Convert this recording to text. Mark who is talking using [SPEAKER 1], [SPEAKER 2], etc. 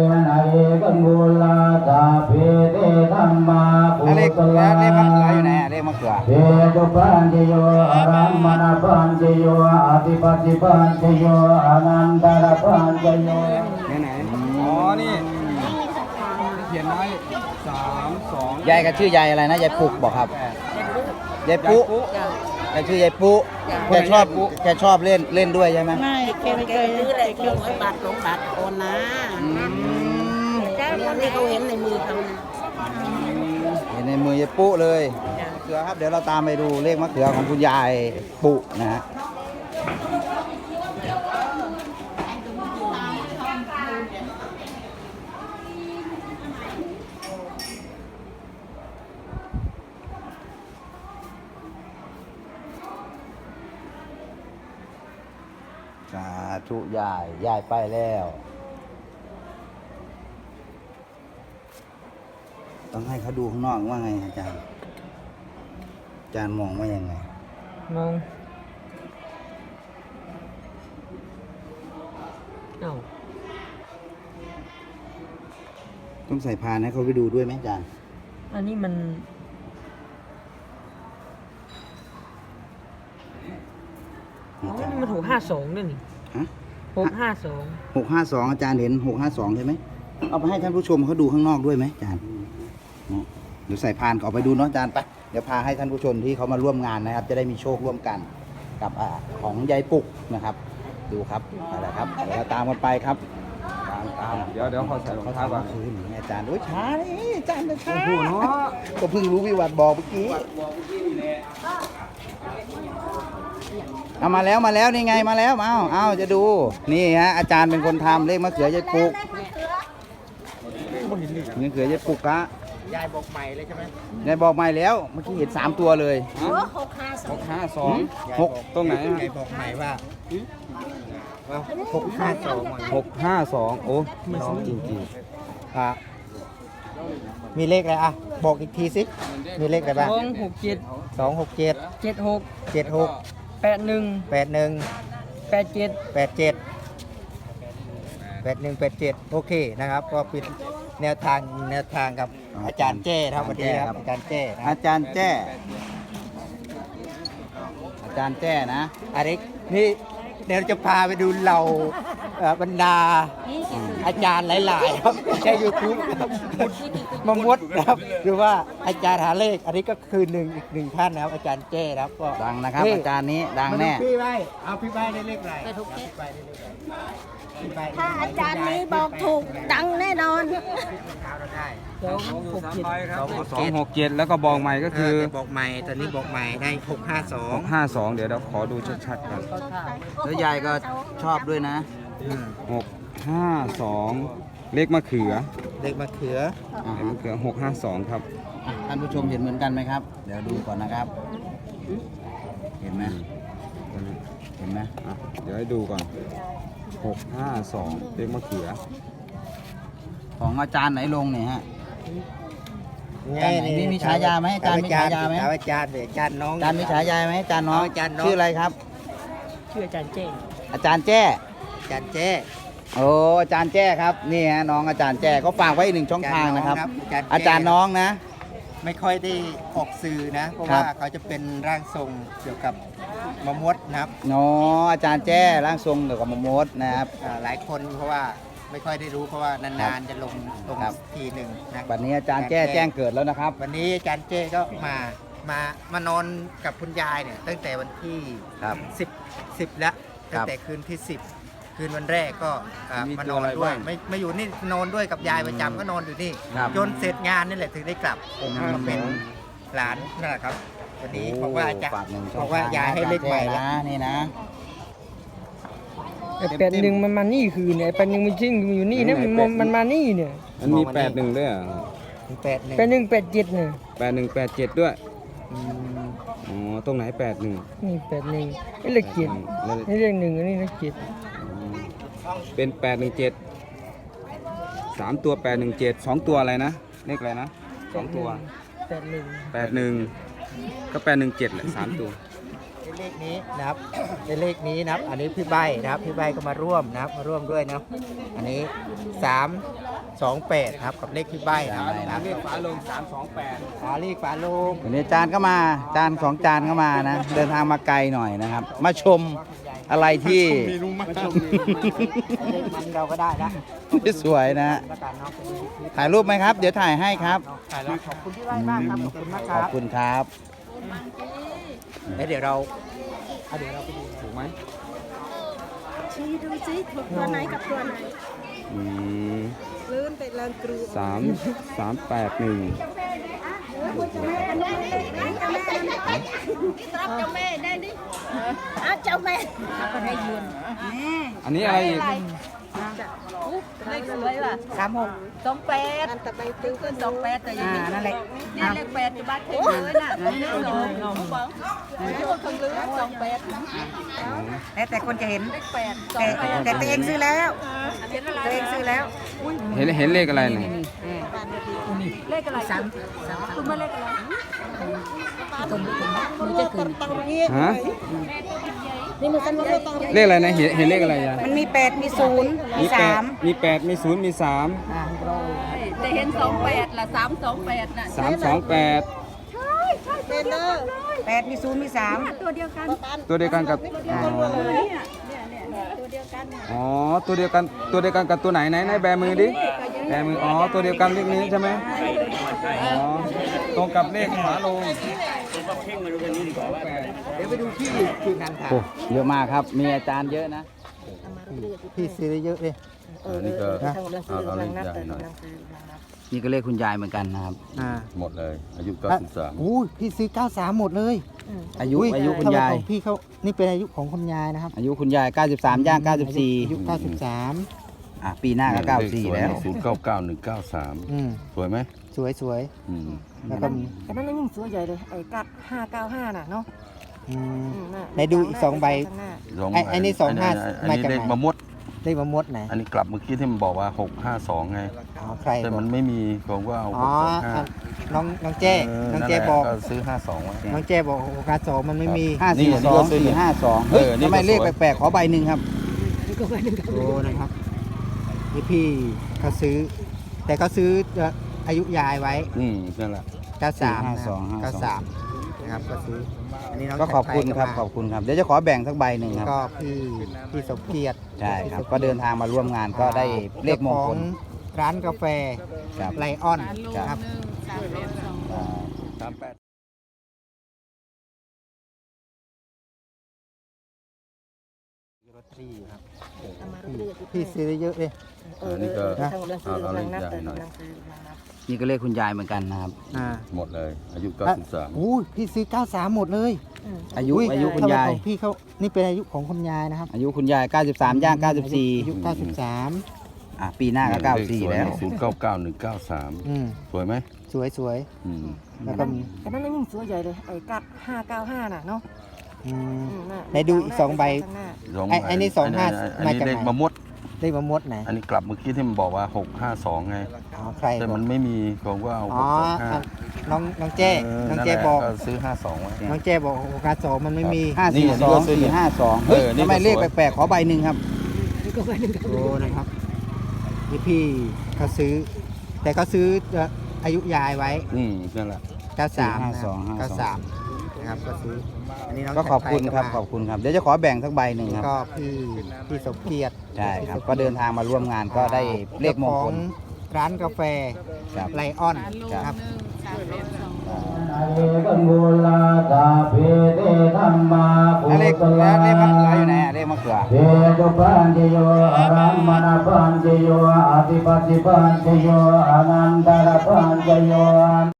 [SPEAKER 1] เอกันบุลาสาเพเตธรรมาปุ
[SPEAKER 2] แล้วเลขแล้วเลขมะเขืออยู่ไหนเลขมะเขือ
[SPEAKER 1] เทตุปัญจโยอรัมมณปัญจโยอธิปัติปัญจโยอนันตระปัญจโย
[SPEAKER 3] ไหนไหนอ๋อนี่เขียนไว้สามสอง
[SPEAKER 2] ยายก็ชื่อยายอะไรนะยายปุกบอกครับยายปุกแกชื่อยายปุแกชอบแกชอบเล่นเล่นด้วยใช่ไหม
[SPEAKER 4] ไม่เคยไม่เคย
[SPEAKER 5] ซื้ออะไรเครื่องไว้บัตรหลงบัตรโอนนะ เนี่เขาเห็นในมือเขานะ
[SPEAKER 2] เห็นในมือยายปุ๊เลยมะเขือครับเดี๋ยวเราตามไปดูเลขมะเขือของคุณยายปุ๊นะฮะสาธุยายยายไปแล้ว ต้องให้เขาดูข้างนอกว่าไงอาจารย์ อาจารย์มองว่ายังไง
[SPEAKER 4] มอง เอ้า
[SPEAKER 2] ต้องใส่พานให้เขาไปดูด้วยไหมอาจารย์
[SPEAKER 4] อันนี้มัน อ๋อนี่มันหกห้าสองด้วยนี่
[SPEAKER 2] ฮะ
[SPEAKER 4] หกห้าสอง
[SPEAKER 2] หกห้าสองอาจารย์เห็นหกห้าสองใช่ไหมเอาไปให้ท่านผู้ชมเขาดูข้างนอกด้วยไหมอาจารย์เนาะเดี๋ยวใส่พานเขาไปดูเนาะอาจารย์ไปเดี๋ยวพาให้ท่านผู้ชมที่เขามาร่วมงานนะครับ จะได้มีโชคร่วมกันกับอาของยายปุกนะครับ ดูครับอะไรครับเดี๋ยวเราตามกันไปครับตามตาม
[SPEAKER 3] เดี๋ยวเดี๋ยวขอใส่รองเท้าก่อน
[SPEAKER 2] คืนอย่างนี้อาจารย์โอ้ยช้านี่อาจารย์จะช้า
[SPEAKER 3] โอ้โหเนาะ
[SPEAKER 2] ก็เพิ่งรู้วิวัฒน์บอกเมื่อกี้เอามาแล้วมาแล้วนี่ไงมาแล้วเอาเอาจะดูนี่ฮะอาจารย์เป็นคนทำเลขมะเขือยายปุกมะเขือยายปุกกะ
[SPEAKER 5] ยายบอกใหม่เลยใช่ไหม
[SPEAKER 2] ยายบอกใหม่แล้วเมื่อกี้เห็นสามตัวเลย
[SPEAKER 3] หกห้าสอง
[SPEAKER 2] หก
[SPEAKER 3] ตรงไหน
[SPEAKER 5] ยายบอกใหม่ว่าว่าหกห้าสอง
[SPEAKER 3] หกห้าสองโอ้น้องจริง
[SPEAKER 5] อะมีเลขอะไรอะ บอกอีกทีสิ มีเลขอะไรบ้าง
[SPEAKER 4] สองหกเจ็ด
[SPEAKER 5] สองหกเจ็ด
[SPEAKER 4] เจ็ดหก
[SPEAKER 5] เจ็ดหก
[SPEAKER 4] แปดหนึ่ง
[SPEAKER 5] แปดหนึ่ง
[SPEAKER 4] แปดเจ็ด
[SPEAKER 5] แปดเจ็ดแปดหนึ่งแปดเจ็ดโอเคนะครับ ก็เป็น แนวทางแนวทางกับอาจารย์เจ้ครับวันนี้ครับอาจารย์เจ้นะค
[SPEAKER 2] อา
[SPEAKER 5] รับ
[SPEAKER 2] จารย์แจ้ อาจารย์แจ้นะ
[SPEAKER 5] อาริกนี่เดี๋ยวจะพาไปดูเราเอ่อบรรดาอาจารย์หลาย ๆ ครับใช้ยูทูบ มามดนะครับ หรือว่าอาจารย์หาเลข อันนี้ก็คือหนึ่งอีกหนึ่งท่านนะครับอาจารย์เจ้นะครับก็
[SPEAKER 2] ดังนะครับ อาจารย์นี้ดังแน่
[SPEAKER 5] มาดูพี่ใบเอาพี่ใบได้เลขอะไรพี่ใบได้เลขอะไรพี่ใบ
[SPEAKER 6] ถ้าอาจารย์นี้บอกถูกดังแน่นอน
[SPEAKER 5] เท้าเราได้
[SPEAKER 4] สองหกเจ็ด
[SPEAKER 3] สองหกเจ็ดแล้วก็บอกใหม่ก็คือ
[SPEAKER 5] แต่บอกใหม่ตอนนี้บอกใหม่ได้หกห้าสอ
[SPEAKER 3] ห
[SPEAKER 5] ง
[SPEAKER 3] กห้าสองเดี๋ยวเราขอดูชัดๆกัน
[SPEAKER 2] แล้วยายก็ชอบด้วยนะ
[SPEAKER 3] หกห้าสองเลขมะเขือ
[SPEAKER 5] เลขมะเขือ
[SPEAKER 2] อ่า
[SPEAKER 3] เลข
[SPEAKER 2] ฮะ
[SPEAKER 3] มะเขือหกห้าสองครับ
[SPEAKER 2] อะท่านผู้ชมเห็นเหมือนกันไหมครับ เดี๋ยวดูก่อนนะครับ เห็นไหมเห็นไหม
[SPEAKER 3] อะเดี๋ยวให้ดูก่อนหกห้าสองเลขมะเขือ
[SPEAKER 2] ของอาจารย์ไหนลงเนี่ยฮะอาจารย์ไหนนี่มีฉายาไหมอาจารย์มีฉายาไหม
[SPEAKER 5] ถอาจารย์เดี๋ยวอาจารย์น้อง
[SPEAKER 2] อาจารย์มีฉายาไหมอาจารย์น้อง
[SPEAKER 5] อาจารย์น้อง
[SPEAKER 2] ชื่ออะไรครับ
[SPEAKER 4] ชื่ออาจารย์เจ้
[SPEAKER 2] อาจารย์แจ้
[SPEAKER 5] อาจารย์เจ้
[SPEAKER 2] โอ้อาจารย์แจ้ครับนี่ฮะน้องอาจารย์แจ้เขาฝากไว้อีกหนึ่งช่องทางนะครับอาจารย์น้องนะ
[SPEAKER 5] ไม่ค่อยได้ออกสื่อนะ เพราะ
[SPEAKER 2] ครั
[SPEAKER 5] ว่า
[SPEAKER 2] บ
[SPEAKER 5] เขาจะเป็นร่างทรงเกี่ยวกับมะมดนะครับ
[SPEAKER 2] อ๋ออาจารย์แจ้ร่างทรงเกี่ยวกับมะมดนะครับ
[SPEAKER 5] อ่าหลายคนเพราะว่าไม่ค่อยได้รู้เพราะว่านานๆจะลงลง
[SPEAKER 2] ครับ
[SPEAKER 5] ทีหนึ่งนะ
[SPEAKER 2] บัดนี้อาจารย์แจ้แจ้งเกิดแล้วนะครับ
[SPEAKER 5] วันนี้อาจารย์เจ้ก็มามามานอนกับคุณยายเนี่ยตั้งแต่วันที่
[SPEAKER 2] ครับ
[SPEAKER 5] สิบสิบแล้ว
[SPEAKER 2] ครั
[SPEAKER 5] ตั้
[SPEAKER 2] บ
[SPEAKER 5] งแต่คืนที่สิบ คืนวันแรกก็อ่า
[SPEAKER 3] มี
[SPEAKER 5] มา
[SPEAKER 3] ตั
[SPEAKER 5] น
[SPEAKER 3] ว
[SPEAKER 5] อน
[SPEAKER 3] อะไร
[SPEAKER 5] ด้วย
[SPEAKER 3] บ้าง
[SPEAKER 5] ไม่ไม่อยู่นี่นอนด้วยกับยายประจำก็นอนอยู่นี่
[SPEAKER 2] ครับ
[SPEAKER 5] จนเสร็จงานนี่แหละถึงได้กลับมาเป็นหลานนั่นแหละครับ วันนี้บอกว่าจะ
[SPEAKER 2] ฝากหนึ่งช่
[SPEAKER 5] บ
[SPEAKER 2] อ
[SPEAKER 5] องกว่ายายให้เลขใหม่
[SPEAKER 2] อาจารย์
[SPEAKER 5] แล้ว
[SPEAKER 2] แจ้นะนี่นะ
[SPEAKER 4] ไอ้แปดหนึ่งมันมานี่คือเนี่ยไอ้แปดหนึ่งมันจริงมันอยู่นี่นะมันมันมันมานี่เนี่ย
[SPEAKER 3] มันมีแปดหนึ่งด้วยเหรอ
[SPEAKER 5] แปดหนึ่ง
[SPEAKER 4] แปดหนึ่งแปดเจ็ดเนี่ย
[SPEAKER 3] แปดหนึ่งแปดเจ็ดด้วยอ๋อตรงไหนแปดหนึ่ง
[SPEAKER 4] นี่แปดหนึ่งไอ้เลขเจ็ด
[SPEAKER 3] แล้ว
[SPEAKER 4] นี่เลขหนึ่งอันนี้เลขเจ็ด
[SPEAKER 3] เป็ นแปดหนึ่งเจ็ดสามตัวแปดหนึ่งเจ็ดสองตัวอะไรนะ เลขอะไรนะสองตัว
[SPEAKER 4] แปดหนึ่ง
[SPEAKER 3] แปดหนึ่งก็แปดหนึ่งเจ็ดแหละสามตัว
[SPEAKER 5] ในเลขนี้นะครับในเลขนี้นะครับ อันนี้พี่ใบนะครับพี่ใบก็มาร่วมนะครับมาร่วมด้วยเนาะอันนี้สามสองแปดครับกับเลขที่ใบ้นะครับ
[SPEAKER 2] ได้
[SPEAKER 3] เลขฝาโลงสามสองแปด
[SPEAKER 5] ฝาเลขฝาโลง
[SPEAKER 2] วันนี้จานก็มาจานสองจานก็มานะ เดินทางมาไกลหน่อยนะครับ มาชม อะไรที่
[SPEAKER 5] เราก็ได้นะ
[SPEAKER 2] ที่สวยนะ
[SPEAKER 5] แล้วกันเนาะ
[SPEAKER 2] ถ่ายรูปไหมครับ เดี๋ยวถ่ายให้ครับ
[SPEAKER 5] ถ่ายแล้วขอบคุณที่ไว้มากครับขอบคุณมากค
[SPEAKER 2] ข
[SPEAKER 5] รั
[SPEAKER 2] อบบคุณครับ
[SPEAKER 5] แล้วเดี๋ยวเราเอาเดี๋ยวเราไปดู
[SPEAKER 3] ถูกไหม
[SPEAKER 6] ชี้ดูสิถูกตัวไหนกับตัวไหน
[SPEAKER 3] อืม
[SPEAKER 6] ลื่นไปเลินกรู
[SPEAKER 3] สามสามแปดหนึ่ง
[SPEAKER 6] เจ้าแม่ได้ดิอ้าวเจ้าแม่
[SPEAKER 3] อันนี้อะไรอีก
[SPEAKER 7] เลขสวยว่ะ
[SPEAKER 5] สามหก
[SPEAKER 7] สองแปด
[SPEAKER 6] อันตะไปตื้อ
[SPEAKER 7] ขึ้นสองแปดแต่ยัง
[SPEAKER 5] อ่านั่นแหละ
[SPEAKER 7] นี่เลขแปดอยู่บ้านเฉยๆน่ะนี่สองสองสองนี่คนข้งเรือสองแปด
[SPEAKER 5] แล้วแต่คนจะเห็น
[SPEAKER 7] เลขแปดสอ
[SPEAKER 5] แต่
[SPEAKER 7] งแปด
[SPEAKER 5] แต่ตัวเองซื้อแล้ว
[SPEAKER 7] เห็นอะไร
[SPEAKER 5] ตัวเองซื้อแล้ว
[SPEAKER 3] เห็นเห็นเลขอะไรเนี่ย
[SPEAKER 7] เลขอะไรสามคุณมาเลขอะไร
[SPEAKER 3] ฮะ
[SPEAKER 6] นี่มันกันว่าต้อง
[SPEAKER 3] เลขอะไรนะเห็นเห็นเลขอะไรยาย
[SPEAKER 5] มันมีแปดมีศูนย์มี
[SPEAKER 3] มีแป
[SPEAKER 5] สา
[SPEAKER 3] ด
[SPEAKER 5] ม
[SPEAKER 3] มีแปดมีศูนย์มีสาม
[SPEAKER 7] แต่เห็นสองแปดละสามสองแปดน่ะ
[SPEAKER 3] สามสองแปด
[SPEAKER 6] เป็นเด้อ
[SPEAKER 5] แปดมีศูนย์มีสาม
[SPEAKER 7] ตัวเดียวกัน
[SPEAKER 3] ตัวเดียวกันกับอ๋อ
[SPEAKER 7] ตัวเดียวกัน
[SPEAKER 3] อ๋อตัวเดียวกันตัวเดียวกันกับตัวไหนไหนไหนแบมือดิแบมืออ๋อตัวเดียวกันเลขนี้ใช่ไหมอ๋อตรงกับเลขฝาโลง
[SPEAKER 5] เดี๋ยวไปดูที่ที่นันทา
[SPEAKER 2] โอ้เยอะมากครับ มีอาจารย์เยอะนะ
[SPEAKER 5] พี่ซื้อได้เยอะเลย
[SPEAKER 8] นี่ก็เอาเอาเลขใหญ่หน่อย
[SPEAKER 2] นี่ก็เลขคุณยายเหมือนกันนะครับ
[SPEAKER 5] อ่า
[SPEAKER 8] หมดเลย อายุ93
[SPEAKER 5] อู้พี่ซื้อ 93 หมดเลย
[SPEAKER 2] อายุอายุคุณยาย
[SPEAKER 5] ของพี่เขานี่เป็นอายุของคุณยายนะครับ
[SPEAKER 2] อายุคุณยาย 93 ย่าง
[SPEAKER 5] อายุ
[SPEAKER 2] 94
[SPEAKER 5] 93
[SPEAKER 2] อะปีหน้าก็94แล้ว
[SPEAKER 8] ศูนย์เก้าเก้าหนึ่งเก้าสาม
[SPEAKER 5] อืม
[SPEAKER 8] สวยไหม
[SPEAKER 5] สวยสวย
[SPEAKER 8] อืม
[SPEAKER 5] ๆแล้วก็มี
[SPEAKER 4] แต่นั่นยิ่งสวยใหญ่เลยไอ้กัด595น่ะเนาะ
[SPEAKER 5] อืม
[SPEAKER 4] อืมน่ะ
[SPEAKER 5] ไหนดูอีกสองใบ
[SPEAKER 4] ข้างหน้า
[SPEAKER 8] สอง
[SPEAKER 5] ไอ้ไอ้นี่สองห้า
[SPEAKER 8] อัน
[SPEAKER 5] มา
[SPEAKER 8] นี้
[SPEAKER 5] จากไหน
[SPEAKER 8] เลขมะมด
[SPEAKER 5] ได้มามดไหน
[SPEAKER 8] อันนี้กลับเมื่อกี้ที่มันบอกว่า652ไง
[SPEAKER 5] อ๋อใคร
[SPEAKER 8] แต่
[SPEAKER 5] บอ
[SPEAKER 8] มั
[SPEAKER 5] ก
[SPEAKER 8] นไม่มีผมก็เอา
[SPEAKER 5] อ๋อ
[SPEAKER 8] 625
[SPEAKER 5] อะน้องน้องเจ้
[SPEAKER 8] เน้
[SPEAKER 5] อง
[SPEAKER 8] นั่น
[SPEAKER 5] เจ้
[SPEAKER 8] แหละ
[SPEAKER 5] บอก
[SPEAKER 8] ก็ซื้อ52ไว้
[SPEAKER 5] น้องเจ้บอกโอกาสสองมันไม่มี
[SPEAKER 8] นี่อันนี้ก็สวย
[SPEAKER 2] 542 452เฮ้ย
[SPEAKER 8] เออนี่
[SPEAKER 2] ทำไม
[SPEAKER 8] ก็สวย
[SPEAKER 2] เลขแปลกๆขอใบหนึ่งครับ
[SPEAKER 5] โอ้นะครับนี่พี่เขาซื้อ แต่เขาซื้อ อายุยายไว้
[SPEAKER 8] อืมนั่นแหละ
[SPEAKER 5] 93นะ
[SPEAKER 2] 52
[SPEAKER 5] 93นะครับก็ซื้ออันนี้น้อง
[SPEAKER 2] ก็ขอบคุณครับ
[SPEAKER 5] ชัดชัย
[SPEAKER 2] ขอบคุณครับ เดี๋ยวจะขอแบ่งสักใบหนึ่งครับ
[SPEAKER 5] ก็พี่พี่สมเกียรติ
[SPEAKER 2] ใช่ครับก็เดินทางมาร่วมงานก็ได้เลขมงคล
[SPEAKER 5] จ้าของร้านกาแฟ
[SPEAKER 2] ครับ
[SPEAKER 5] ไลออนครับ
[SPEAKER 2] อ่า
[SPEAKER 8] 38
[SPEAKER 5] พี่ซื้อได้เยอะเลย
[SPEAKER 8] อันนี้ก็เอาเอาเลขใหญ่หน่อย
[SPEAKER 2] นี่ก็เลขคุณยายเหมือนกันนะครับ
[SPEAKER 5] อ่า
[SPEAKER 8] หมดเลย อายุ 93
[SPEAKER 5] อู้พี่ซื้อ 93 หมดเลย
[SPEAKER 2] อายุอายุคุณยาย
[SPEAKER 5] ทำไมของพี่เขานี่เป็นอายุของคุณยายนะครับ
[SPEAKER 2] อายุคุณยาย 93 ย่าง
[SPEAKER 5] อายุ
[SPEAKER 2] 94
[SPEAKER 5] 93
[SPEAKER 2] อะปีหน้าก็ 94 แล้ว
[SPEAKER 8] ศูนย์เก้าเก้าหนึ่งเก้าสาม
[SPEAKER 5] อืม
[SPEAKER 8] สวยไหม
[SPEAKER 5] สวยสวย
[SPEAKER 8] อืม
[SPEAKER 5] ๆแล้วก็มี
[SPEAKER 4] แต่นั่นยิ่งสวยใหญ่เลยไอ้กัด595น่ะเนาะ
[SPEAKER 5] อืม
[SPEAKER 4] อืมน่ะ
[SPEAKER 5] ไหนดูอีกสองใบ
[SPEAKER 4] ข้างหน้า
[SPEAKER 8] สอง
[SPEAKER 5] ไอ้ไอ้นี่สองห้า
[SPEAKER 8] อัน
[SPEAKER 5] มา
[SPEAKER 8] นี้
[SPEAKER 5] จาก
[SPEAKER 8] เล
[SPEAKER 5] ไหน
[SPEAKER 8] ขมะมด
[SPEAKER 5] ได้มามดไหน
[SPEAKER 8] อันนี้กลับเมื่อกี้ที่มันบอกว่า 652 ไง
[SPEAKER 5] อ๋อใคร
[SPEAKER 8] แต่
[SPEAKER 5] บอ
[SPEAKER 8] มั
[SPEAKER 5] ก
[SPEAKER 8] นไม่มีผมก็เอา
[SPEAKER 5] อ๋อ
[SPEAKER 8] 625
[SPEAKER 5] อะน้องน้องเจ้
[SPEAKER 8] เออ
[SPEAKER 5] น้อง
[SPEAKER 8] นั่น
[SPEAKER 5] เจ้
[SPEAKER 8] แหละ
[SPEAKER 5] บอก
[SPEAKER 8] ก็ซื้อ 52ไว้
[SPEAKER 5] น้องเจ้บอกโอกาสสองมันไม่มี
[SPEAKER 8] นี่อันนี้ก็
[SPEAKER 2] 542
[SPEAKER 8] สวย
[SPEAKER 2] 452เฮ้ย
[SPEAKER 8] เออนี่
[SPEAKER 2] ทำไม
[SPEAKER 8] ก็สวย
[SPEAKER 2] เลขแปลกๆขอใบหนึ่งครับ
[SPEAKER 5] โอ้นะครับนี่พี่เขาซื้อ แต่เขาซื้ออายุยายไว้
[SPEAKER 8] อืมนั่นแหละ
[SPEAKER 5] 93
[SPEAKER 2] 52
[SPEAKER 5] 93 นะครับก็ซื้ออันนี้น้อง
[SPEAKER 2] ก็ขอบคุณ
[SPEAKER 5] ชัดชัย
[SPEAKER 2] ครับ
[SPEAKER 5] มา
[SPEAKER 2] ขอบคุณครับเดี๋ยวจะขอแบ่งสักใบหนึ่งครับ
[SPEAKER 5] ก็พี่พี่สมเกียรติ
[SPEAKER 2] ใช่ครับก็เดินทางมาร่วมงานก็ได้เลขมงคล
[SPEAKER 5] จ้าของร้านกาแฟ
[SPEAKER 2] ครับ
[SPEAKER 5] ไลออน
[SPEAKER 2] ครับ
[SPEAKER 5] ครับ
[SPEAKER 1] เอกันบูลาตาเพเตธรรมาภู
[SPEAKER 2] แล้วเลข
[SPEAKER 1] ต
[SPEAKER 2] แล้ว
[SPEAKER 1] ลา
[SPEAKER 2] เลขมะเขืออยู่ไหนอะเลขมะเขือ
[SPEAKER 1] เพตุปันติโยอารัมมณปันติโยอธิปติปันติโยอนันตรปันติโย